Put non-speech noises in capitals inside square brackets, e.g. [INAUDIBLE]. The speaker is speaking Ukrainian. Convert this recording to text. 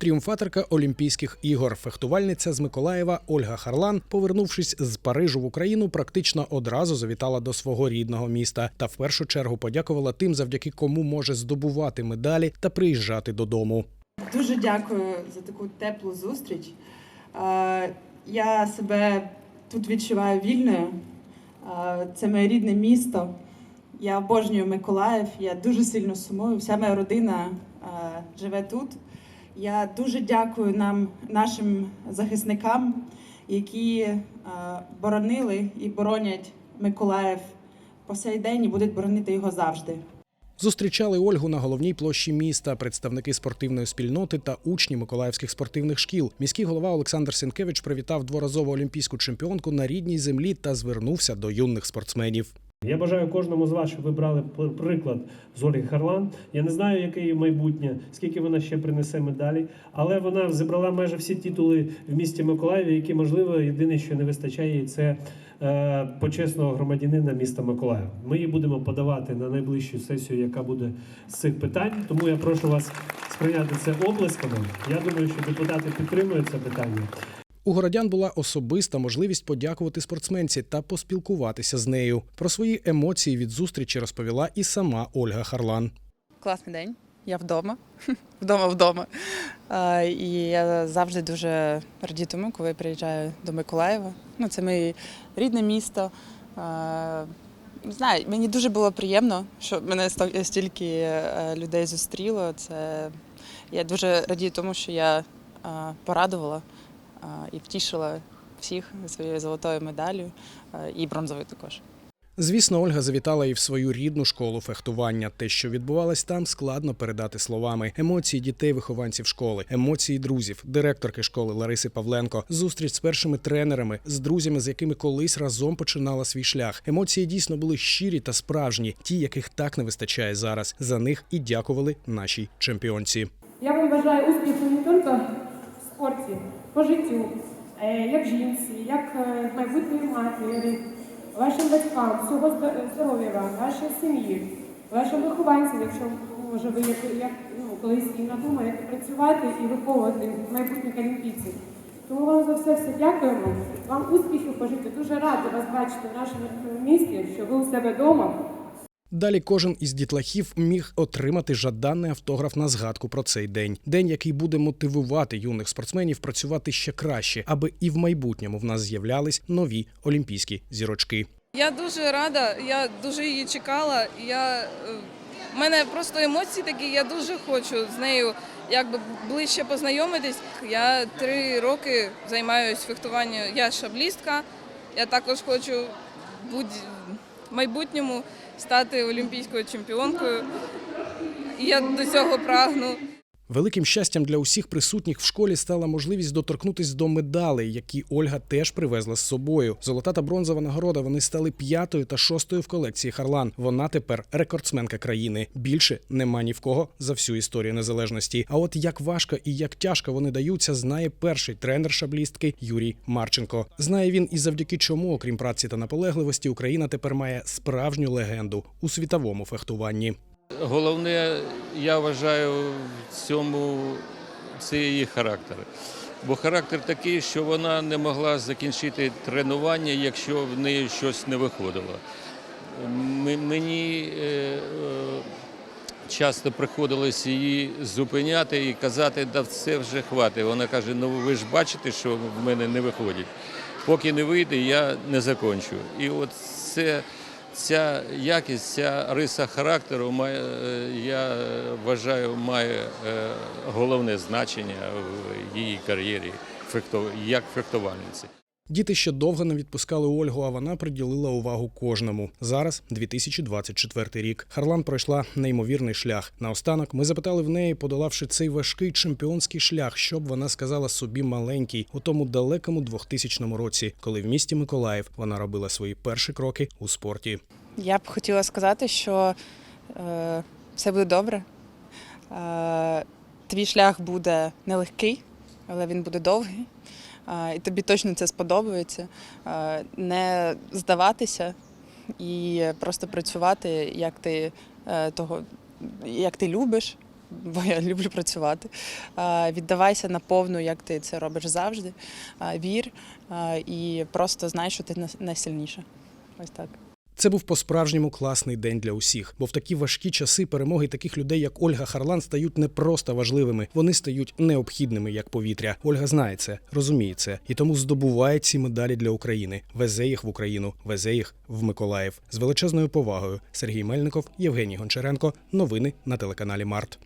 Тріумфаторка Олімпійських ігор, фехтувальниця з Миколаєва Ольга Харлан, повернувшись з Парижу в Україну, практично одразу завітала до свого рідного міста та в першу чергу подякувала тим, завдяки кому може здобувати медалі та приїжджати додому. Дуже дякую за таку теплу зустріч. Е, Я себе тут відчуваю вільною. Е, Це моє рідне місто. Я обожнюю Миколаїв. Я дуже сильно сумую. Вся моя родина е, живе тут. Я дуже дякую нам, нашим захисникам, які е, боронили і боронять Миколаїв по сей день і будуть боронити його завжди. Зустрічали Ольгу на головній площі міста, представники спортивної спільноти та учні миколаївських спортивних шкіл. Міський голова Олександр Сінкевич привітав дворазову олімпійську чемпіонку на рідній землі та звернувся до юних спортсменів. Я бажаю кожному з вас, щоб ви брали приклад з Ольги Харлан. Я не знаю, яке її майбутнє, скільки вона ще принесе медалі, але вона зібрала майже всі титули в місті Миколаєві, які можливо єдине, що не вистачає, це е, почесного громадянина міста Миколаєва. Ми її будемо подавати на найближчу сесію, яка буде з цих питань. Тому я прошу вас сприйняти це облисками. Я думаю, що депутати підтримують це питання. У городян була особиста можливість подякувати спортсменці та поспілкуватися з нею. Про свої емоції від зустрічі розповіла і сама Ольга Харлан. Класний день. Я вдома. [LAUGHS] вдома вдома. І я завжди дуже радітиму, коли приїжджаю до Миколаєва. Ну, це моє рідне місто. Знаю, мені дуже було приємно, що мене стільки е, людей зустріло. Це я дуже радію тому, що я порадувала і втішила всіх своєю золотою медаллю і бронзовою також. Звісно, Ольга завітала і в свою рідну школу фехтування. Те, що відбувалось там, складно передати словами. Емоції дітей, вихованців школи, емоції друзів, директорки школи Лариси Павленко, зустріч з першими тренерами, з друзями, з якими колись разом починала свій шлях. Емоції дійсно були щирі та справжні, ті, яких так не вистачає зараз. За них і дякували нашій чемпіонці. Я вам бажаю успіху не тільки спорті, по життю, е, як жінці, як е, майбутній матері, вашим батькам, всього здоров'я вам, вашій сім'ї, вашим вихованцям, якщо може ви як, ну, колись і надумаєте працювати і виховувати майбутніх олімпійців. Тому вам за все все дякуємо. Вам успіхів по життю. Дуже раді вас бачити в нашому місті, що ви у себе вдома. Далі кожен із дітлахів міг отримати жаданий автограф на згадку про цей день. День, який буде мотивувати юних спортсменів працювати ще краще, аби і в майбутньому в нас з'являлись нові олімпійські зірочки. Я дуже рада, я дуже її чекала. Я, е, в мене просто емоції такі, я дуже хочу з нею якби ближче познайомитись. Я три роки займаюся фехтуванням, я шаблістка. Я також хочу будь, в майбутньому стати олімпійською чемпіонкою. І я до цього прагну. Великим щастям для усіх присутніх в школі стала можливість доторкнутись до медалей, які Ольга теж привезла з собою. Золота та бронзова нагорода вони стали п'ятою та шостою в колекції Харлан. Вона тепер рекордсменка країни. Більше нема ні в кого за всю історію незалежності. А от як важко і як тяжко вони даються, знає перший тренер шаблістки Юрій Марченко. Знає він і завдяки чому, окрім праці та наполегливості, Україна тепер має справжню легенду у світовому фехтуванні. Головне, я вважаю, в цьому це її характер. Бо характер такий, що вона не могла закінчити тренування, якщо в неї щось не виходило. Мені е, е, часто приходилось її зупиняти і казати, да це вже хватить. Вона каже, ну ви ж бачите, що в мене не виходить. Поки не вийде, я не закончу. І от це ця якість, ця риса характеру має, е, я вважаю, має е, головне значення в її кар'єрі як фехтувальниці. Діти ще довго не відпускали Ольгу, а вона приділила увагу кожному. Зараз 2024 рік. Харлан пройшла неймовірний шлях. Наостанок ми запитали в неї, подолавши цей важкий чемпіонський шлях, що б вона сказала собі маленькій у тому далекому 2000 році, коли в місті Миколаїв вона робила свої перші кроки у спорті. Я б хотіла сказати, що е, все буде добре. Е, твій шлях буде нелегкий, але він буде довгий. І тобі точно це сподобається. Не здаватися і просто працювати, як ти, е, того, як ти любиш. бо я люблю працювати. Віддавайся наповну, як ти це робиш завжди. Вір і просто знай, що ти най- найсильніша. Ось так. Це був по-справжньому класний день для усіх, бо в такі важкі часи перемоги таких людей, як Ольга Харлан, стають не просто важливими, вони стають необхідними як повітря. Ольга знає це, розуміє це і тому здобуває ці медалі для України, везе їх в Україну, везе їх в Миколаїв з величезною повагою. Сергій Мельников, Євгеній Гончаренко. Новини на телеканалі Март.